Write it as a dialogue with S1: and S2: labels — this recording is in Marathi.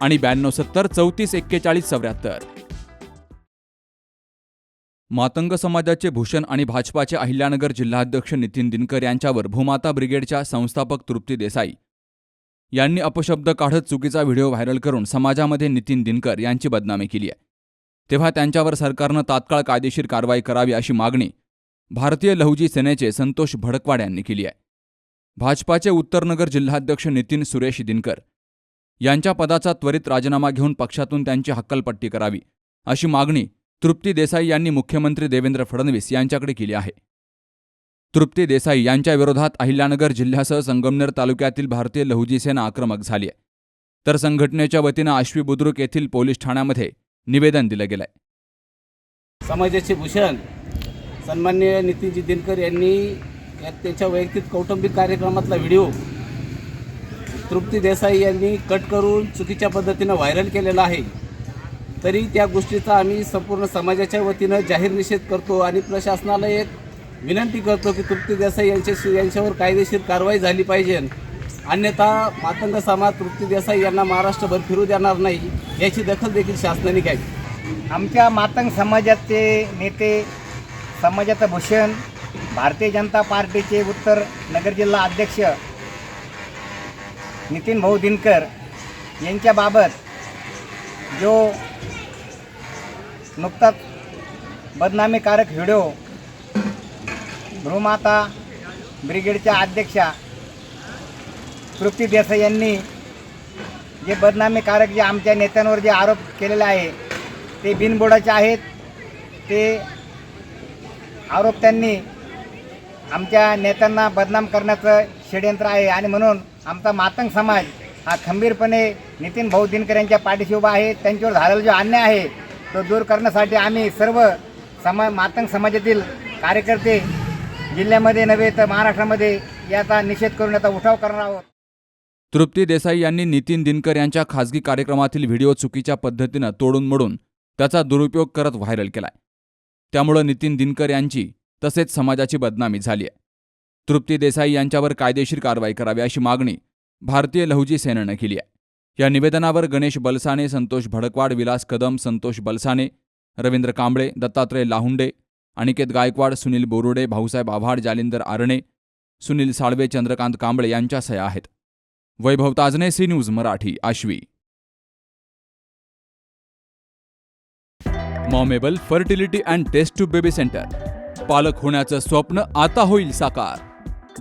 S1: आणि ब्याण्णव सत्तर चौतीस एक्केचाळीस चौऱ्याहत्तर. मातंग समाजाचे भूषण आणि भाजपाचे अहिल्यानगर जिल्हाध्यक्ष नितीन दिनकर यांच्यावर भूमाता ब्रिगेडच्या संस्थापक तृप्ती देसाई यांनी अपशब्द काढत चुकीचा व्हिडिओ व्हायरल करून समाजामध्ये नितीन दिनकर यांची बदनामी केली आहे. तेव्हा त्यांच्यावर सरकारनं तात्काळ कायदेशीर कारवाई करावी अशी मागणी भारतीय लहुजी सेनेचे संतोष भडकवाड यांनी केली आहे. भाजपाचे उत्तरनगर जिल्हाध्यक्ष नितीन सुरेश दिनकर यांच्या पदाचा त्वरित राजीनामा घेऊन पक्षातून त्यांची हक्कलपट्टी करावी अशी मागणी तृप्ती देसाई यांनी मुख्यमंत्री देवेंद्र फडणवीस यांच्याकडे केली आहे. तृप्ती देसाई यांच्या विरोधात अहिल्यानगर जिल्ह्यासह संगमनेर तालुक्यातील भारतीय लहुजी सेना आक्रमक झाली आहे. तर संघटनेच्या वतीनं आश्वी बुद्रुक येथील पोलीस ठाण्यामध्ये निवेदन दिलं गेलंय.
S2: समाजाचे भूषण सन्मान्य नितीनजी दिनकर यांनी त्याच्या वैयक्तिक कौटुंबिक कार्यक्रमातला व्हिडिओ तृप्ती देसाई यांनी कट करून चुकीच्या पद्धतीनं व्हायरल केलेला आहे. तरी त्या गोष्टीचा आम्ही संपूर्ण समाजाच्या वतीनं जाहीर निषेध करतो आणि प्रशासनाला एक विनंती करतो की तृप्ती देसाई यांच्याशी यांच्यावर कायदेशीर कारवाई झाली पाहिजे. अन्यथा मातंग समाज तृप्ती देसाई यांना महाराष्ट्रभर फिरू देणार नाही याची दखल देखील शासनाने घ्यावी.
S3: आमच्या मातंग समाजाचे नेते समाजाचं भूषण भारतीय जनता पार्टीचे उत्तर नगर जिल्हा अध्यक्ष नितीन भाऊ दिनकर यांच्याबाबत जो नुकताच बदनामीकारक व्हिडिओ भ्रूमाता ब्रिगेडच्या अध्यक्षा तृप्ती देसाई यांनी जे बदनामीकारक जे आमच्या नेत्यांवर जे आरोप केलेले आहे ते बिनबुडाचे आहेत. ते आरोप त्यांनी आमच्या नेत्यांना बदनाम करण्याचं षडयंत्र आहे आणि म्हणून आमचा मातंग समाज हा खंबीरपणे नितीन भाऊ दिनकर यांच्या पाठीशी उभा आहे. त्यांच्यावर झालेला जो अन्याय आहे तो दूर करण्यासाठी आम्ही सर्व समा मातंग समाजातील कार्यकर्ते जिल्ह्यामध्ये नव्हे तर महाराष्ट्रामध्ये याचा निषेध करून याचा उठाव करणार आहोत.
S1: तृप्ती देसाई यांनी नितीन दिनकर यांच्या खासगी कार्यक्रमातील व्हिडिओ चुकीच्या पद्धतीनं तोडून मोडून त्याचा दुरुपयोग करत व्हायरल केलाय. त्यामुळं नितीन दिनकर यांची तसेच समाजाची बदनामी झाली आहे तृप्ती देसाई यांच्यावर कायदेशीर कारवाई करावी अशी मागणी भारतीय लहुजी सेनेनं केली आहे. या निवेदनावर गणेश बलसाने संतोष भडकवाड विलास कदम संतोष बलसाने रवींद्र कांबळे दत्तात्रय लाहुंडे अनिकेत गायकवाड सुनील बोरुडे भाऊसाहेब आव्हाड जालिंदर आरणे सुनील साळवे चंद्रकांत कांबळे यांच्या सह्या आहेत. Vaibhav Tajne C news Marathi Ashvi. Momable fertility and test tube baby centre. पालक होण्याचं स्वप्न आता होईल साकार.